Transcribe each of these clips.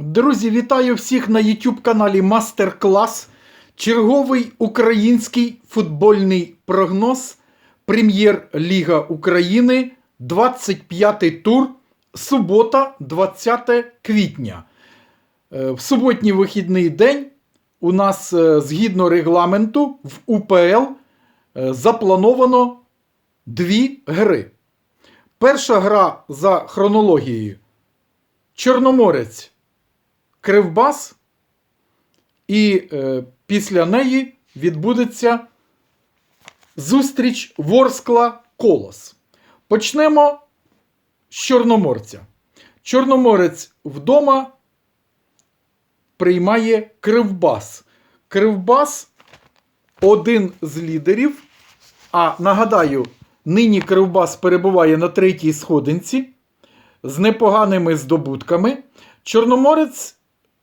Друзі, вітаю всіх на YouTube каналі Мастер Клас. Черговий український футбольний прогноз. Прем'єр-ліга України. 25-й тур. Субота, 20 квітня. Е, В суботній вихідний день у нас е, згідно регламенту в УПЛ е, заплановано дві гри. Перша гра за хронологією. Чорноморець Кривбас, і е, після неї відбудеться зустріч Ворскла Колос. Почнемо з Чорноморця. Чорноморець вдома приймає Кривбас. Кривбас один з лідерів. А нагадаю, нині Кривбас перебуває на третій сходинці з непоганими здобутками. Чорноморець,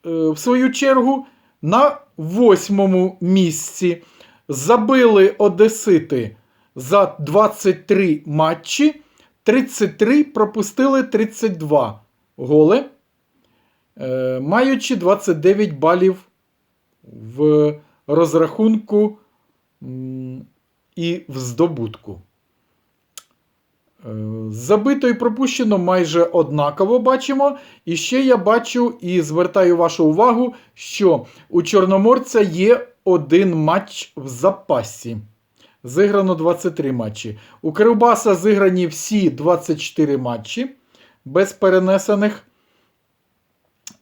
в свою чергу, на восьмому місці забили Одесити за 23 матчі, 33 пропустили 32 голи, е, маючи 29 балів в розрахунку і в здобутку. Забито і пропущено майже однаково бачимо. І ще я бачу і звертаю вашу увагу, що у Чорноморця є один матч в запасі. Зіграно 23 матчі. У Кривбаса зіграні всі 24 матчі без перенесених.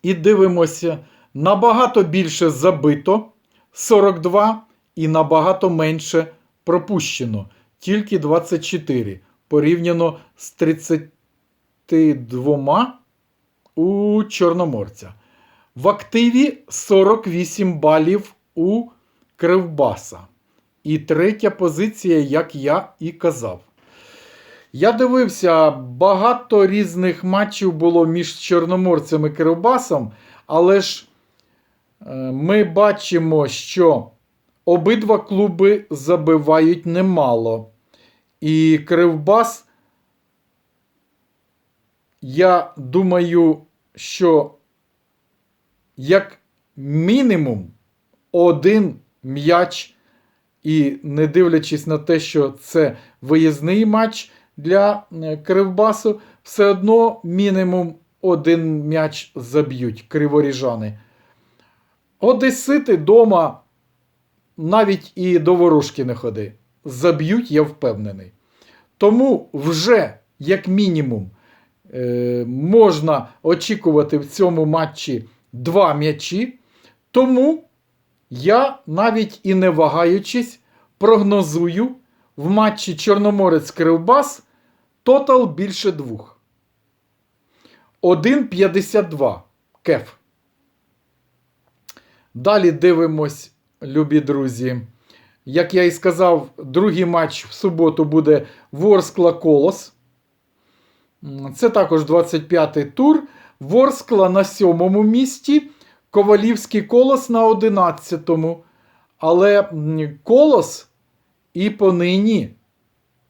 І дивимося, набагато більше забито 42 і набагато менше пропущено. Тільки 24 порівняно з 32 у Чорноморця. В активі 48 балів у Кривбаса. І третя позиція, як я і казав. Я дивився, багато різних матчів було між Чорноморцем і Кривбасом, але ж е, ми бачимо, що обидва клуби забивають немало. І Кривбас, я думаю, що як мінімум один м'яч, і не дивлячись на те, що це виїзний матч для е, Кривбасу, все одно мінімум один м'яч заб'ють криворіжани. Одесити дома навіть і до ворожки не ходи. Заб'ють, я впевнений. Тому вже, як мінімум, е, можна очікувати в цьому матчі два м'ячі. Тому я навіть і не вагаючись, прогнозую в матчі Чорноморець Кривбас тотал більше двох. 1,52 кеф. Далі дивимось, любі друзі. Як я і сказав, другий матч в суботу буде Ворскла Колос. Це також 25-й тур. Ворскла на сьомому місці, Ковалівський колос на 11-му. Але колос і понині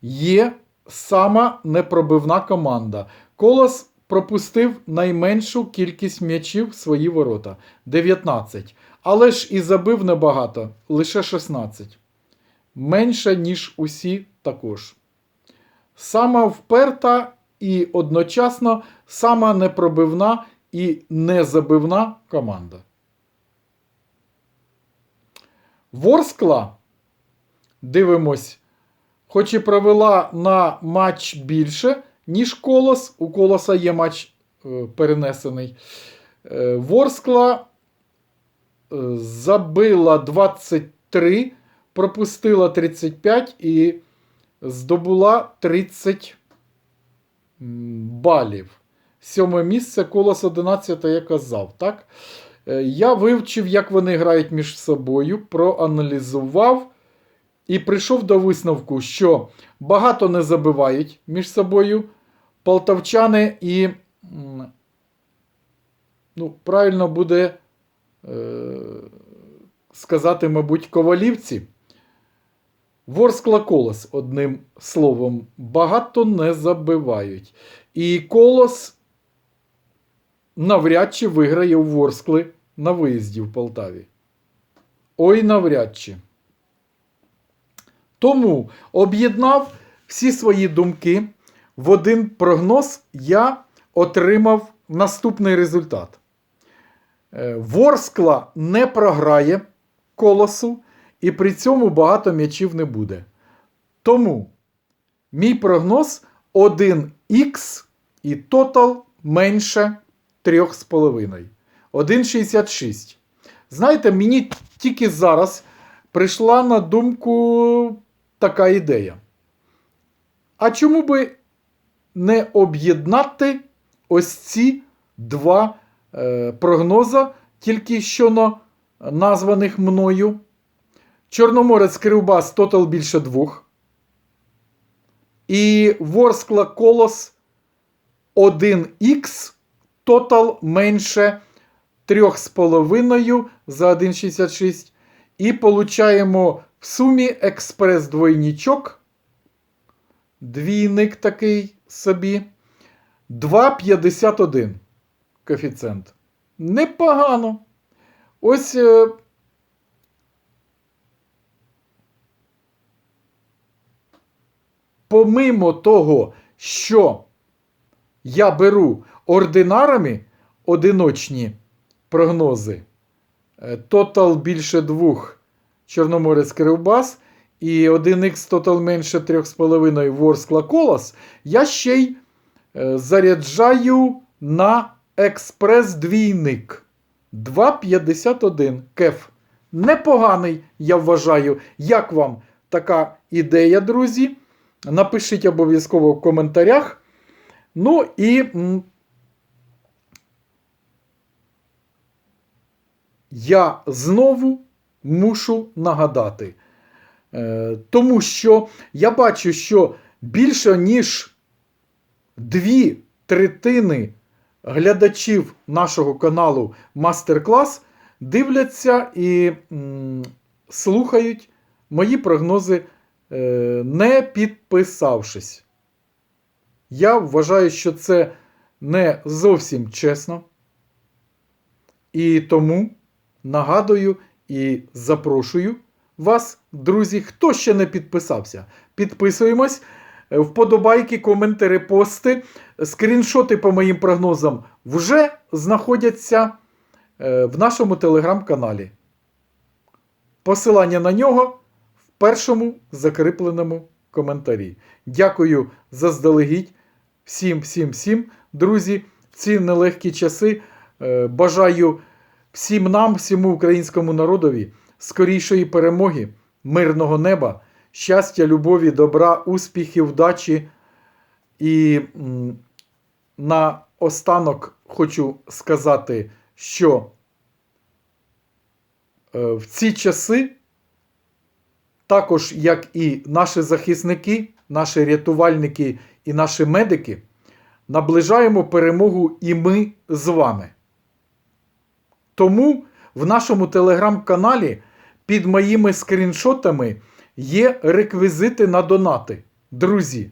є сама непробивна команда. Колос пропустив найменшу кількість м'ячів в свої ворота 19. Але ж і забив небагато, лише 16. Менше, ніж усі також. Сама вперта і одночасно сама непробивна і незабивна команда. Ворскла, дивимось, хоч і провела на матч більше, ніж Колос. У Колоса є матч е, перенесений. Е, Ворскла е, забила 23, пропустила 35 і здобула 30 балів. Сьоме місце колос 11, я казав. так? Е, Я вивчив, як вони грають між собою, проаналізував і прийшов до висновку, що багато не забивають між собою полтавчани і, ну, правильно буде е, сказати, мабуть, ковалівці. Ворскла колос, одним словом, багато не забивають. І колос навряд чи виграє у Ворскли на виїзді в Полтаві. Ой, навряд чи. Тому об'єднав всі свої думки в один прогноз, я отримав наступний результат. Е, Ворскла не програє колосу, і при цьому багато м'ячів не буде. Тому мій прогноз 1х і тотал менше 3,5. 1,66. Знаєте, мені тільки зараз прийшла на думку така ідея. А чому би не об'єднати ось ці два е, прогноза, тільки що на- названих мною? Чорноморець Кривбас тотал більше двох. І Ворскла Колос 1х тотал менше 3,5 за 1,66. І получаємо в сумі експрес-двойнічок. Двійник такий собі. 2,51 коефіцієнт. Непогано. Ось. Помимо того, що я беру ординарами одиночні прогнози, е, тотал більше двох Чорноморець Кривбас і 1х тотал менше 3,5 Ворскла Колос, я ще й е, заряджаю на експрес-двійник 2,51 кеф. Непоганий, я вважаю. Як вам така ідея, друзі? Напишіть обов'язково в коментарях. Ну і я знову мушу нагадати. Е, тому що я бачу, що більше ніж дві третини глядачів нашого каналу Мастер-клас дивляться і слухають мої прогнози, не підписавшись. Я вважаю, що це не зовсім чесно. І тому нагадую і запрошую вас, друзі, хто ще не підписався. Підписуємось. Е, Вподобайки, коментарі, пости, скріншоти по моїм прогнозам вже знаходяться е, в нашому телеграм-каналі. Посилання на нього першому закріпленому коментарі. Дякую заздалегідь всім, всім, всім, друзі, ці нелегкі часи. Е, Бажаю всім нам, всьому українському народові скорішої перемоги, мирного неба, щастя, любові, добра, успіхів, вдачі. І на останок хочу сказати, що е, в ці часи, також як і наші захисники, наші рятувальники і наші медики, наближаємо перемогу і ми з вами. Тому в нашому телеграм-каналі під моїми скріншотами є реквізити на донати. Друзі,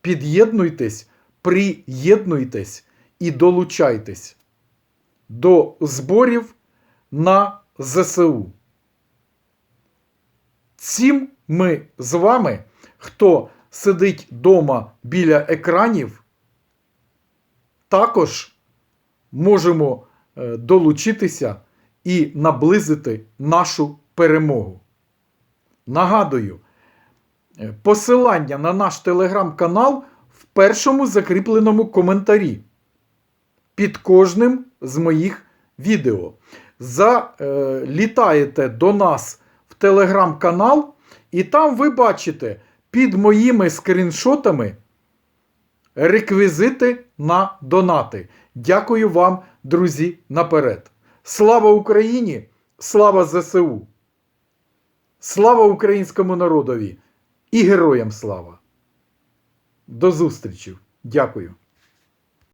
під'єднуйтесь, приєднуйтесь і долучайтесь до зборів на ЗСУ. Цим ми з вами, хто сидить вдома біля екранів, також можемо е, долучитися і наблизити нашу перемогу. Нагадую, е, посилання на наш телеграм-канал в першому закріпленому коментарі під кожним з моїх відео. Залітаєте до нас телеграм-канал, і там ви бачите під моїми скріншотами реквізити на донати. Дякую вам, друзі, наперед. Слава Україні! Слава ЗСУ! Слава українському народові і героям слава! До зустрічі! Дякую!